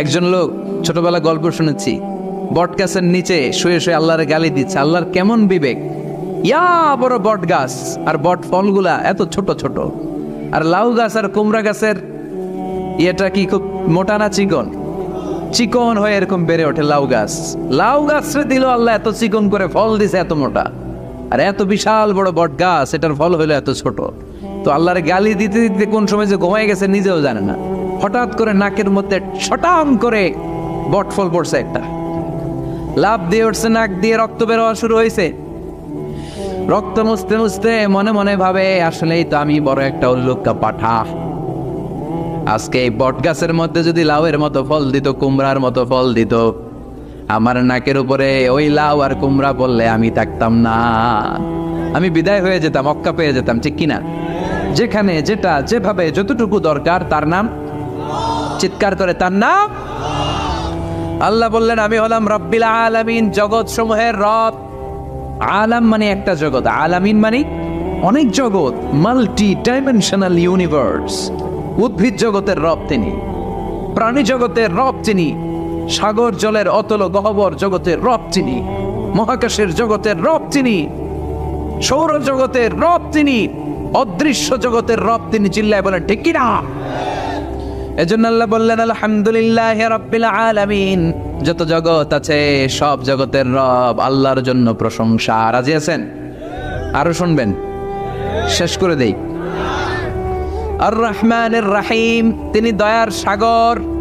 একজন লোক ছোটবেলা গল্প শুনেছি বট গাছের নিচে শুয়ে শুয়ে আল্লাহর গালি দিচ্ছে, আল্লাহর কেমন বিবেক? ইয়া বড় বট গাছ আর বট ফলগুলা এত ছোট ছোট। আর লাউ গাছ আর কুমড়া গাছের ইয়েটা কি খুব মোটা না চিকন? চিকন হয়ে এরকম বেড়ে ওঠে লাউ গাছ। লাউ গাছরে দিল আল্লাহ এত চিকন করে ফল দিছে এত মোটা। আর এত বিশাল বড় বট গাছ এটার ফল হলো এত ছোট। তো আল্লাহর গালি দিতে দিতে কোন সময় যে ঘুমাই গেছে নিজেও জানে না। হঠাৎ করে নাকের মধ্যে ছটাম করে বট ফল পড়ছে একটা। লাভ দিয়ে উঠছে, নাক দিয়ে রক্ত বেরোয়া শুরু হয়েছে। রক্ত মুছতে মুছতে মনে মনে ভাবে, আসলেই তো আমি বড় একটা উল্লুক্কা পাঠা। আজকে এই বট গাছের মধ্যে যদি লাউয়ের মতো ফল দিত, কুমড়ার মতো ফল দিত, আমার নাকের উপরে ওই লাউ আর কুমড়া বললে আমি থাকতাম না। আমি বিদায় হয়ে যেতাম, অক্কা পেয়ে যেতাম, ঠিক কিনা? যেখানে, যেটা, যেভাবে, যতটুকু দরকার, তার নাম চিৎকার করে, তার নাম? আল্লাহ বললেন, আমি হলাম রব্বিল আলামিন জগৎ সমূহের রব। আলাম মানে একটা জগৎ, আলামিন মানে অনেক জগৎ মাল্টি ডাইমেনশনাল ইউনিভার্স উদ্ভিদ জগতের রব তিনি, প্রাণী জগতের রব তিনি, সাগর জলের অতল গহবর জগতের রব তিনি, মহাকাশের জগতের রব তিনি সৌর জগতের রব তিনি, অদৃশ্য জগতের রব তিনি, চিল্লায় বলেন, ঠিক কিনা এজন্য আল্লাহ বললেন, আলহামদুলিল্লাহ রব্বিল আলামিন। যত জগৎ আছে, সব জগতের রব আল্লাহর জন্য প্রশংসা। রাজি আছেন? আরও শুনবেন? শেষ করে দেই। আর রহমানের রাহিম, তিনি দয়ার সাগর।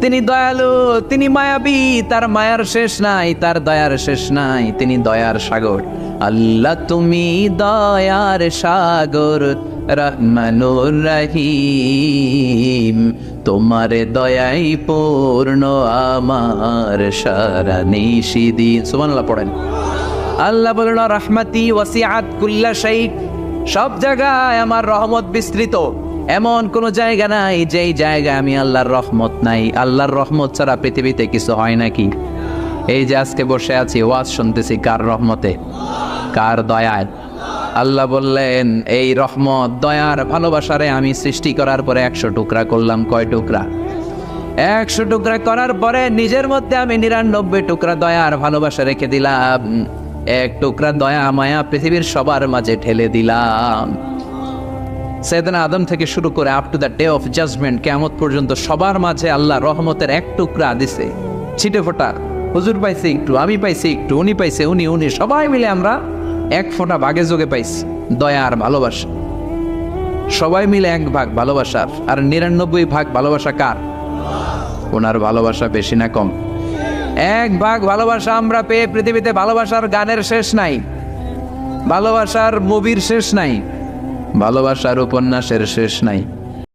তিনি দয়ালু, তিনি মায়াবী, তার মায়ার শেষ নাই, তার দয়ার শেষ নাই, তিনি দয়ার সাগর। আল্লাহ তুমি দয়ার সাগর রহমানুর রহিম তোমার দয়াই পূর্ণ, আমার সারা নিশিদিন সুবহানাল্লাহ পড়েন। আল্লাহ বলল, রহমাতি ওয়াসিআত কুল্লা শাইখ। সব জায়গায় আমার রহমত বিস্তৃত। এমন কোন জায়গা নাই যেই জায়গায় আমি আল্লাহর রহমত নাই। আল্লাহর রহমত ছাড়া পৃথিবীতে কিছু হয় নাকি? এই যে আজকে বসে আছি, ওয়াজ শুনতেছি কার রহমতে? কার দয়ায়? আল্লাহ বললেন, এই রহমত, দয়ার ভালোবাসারে আমি সৃষ্টি করার পরে একশো টুকরা করলাম। কয় টুকরা? একশো টুকরা করার পরে নিজের মধ্যে আমি নিরানব্বই টুকরা দয়া আর ভালোবাসা রেখে দিলাম। এক টুকরা দয়া মায়া পৃথিবীর সবার মাঝে ঠেলে দিলাম। সেদিন আদম থেকে শুরু করে up to the day of judgement কেমত পর্যন্ত সবার মাঝে আল্লাহ রহমতের এক টুকরা দিছে। ছিটে ফোটা। হুজুর পাইছে একটু, আমি পাইছি একটু, উনি পাইছে উনি উনি, সবাই মিলে আমরা এক ফোঁটা ভাগে যোগে পাইছি। দয়া আর ভালোবাসা। সবাই মিলে এক ভাগ ভালোবাসার। আর নিরানব্বই ভাগ ভালোবাসা কার? ওনার ভালোবাসা বেশি না কম। এক ভাগ ভালোবাসা আমরা পেয়ে পৃথিবীতে ভালোবাসার গানের শেষ নাই। ভালোবাসার মুভির শেষ নাই। ভালোবাসার উপন্যাসের শেষ নাই।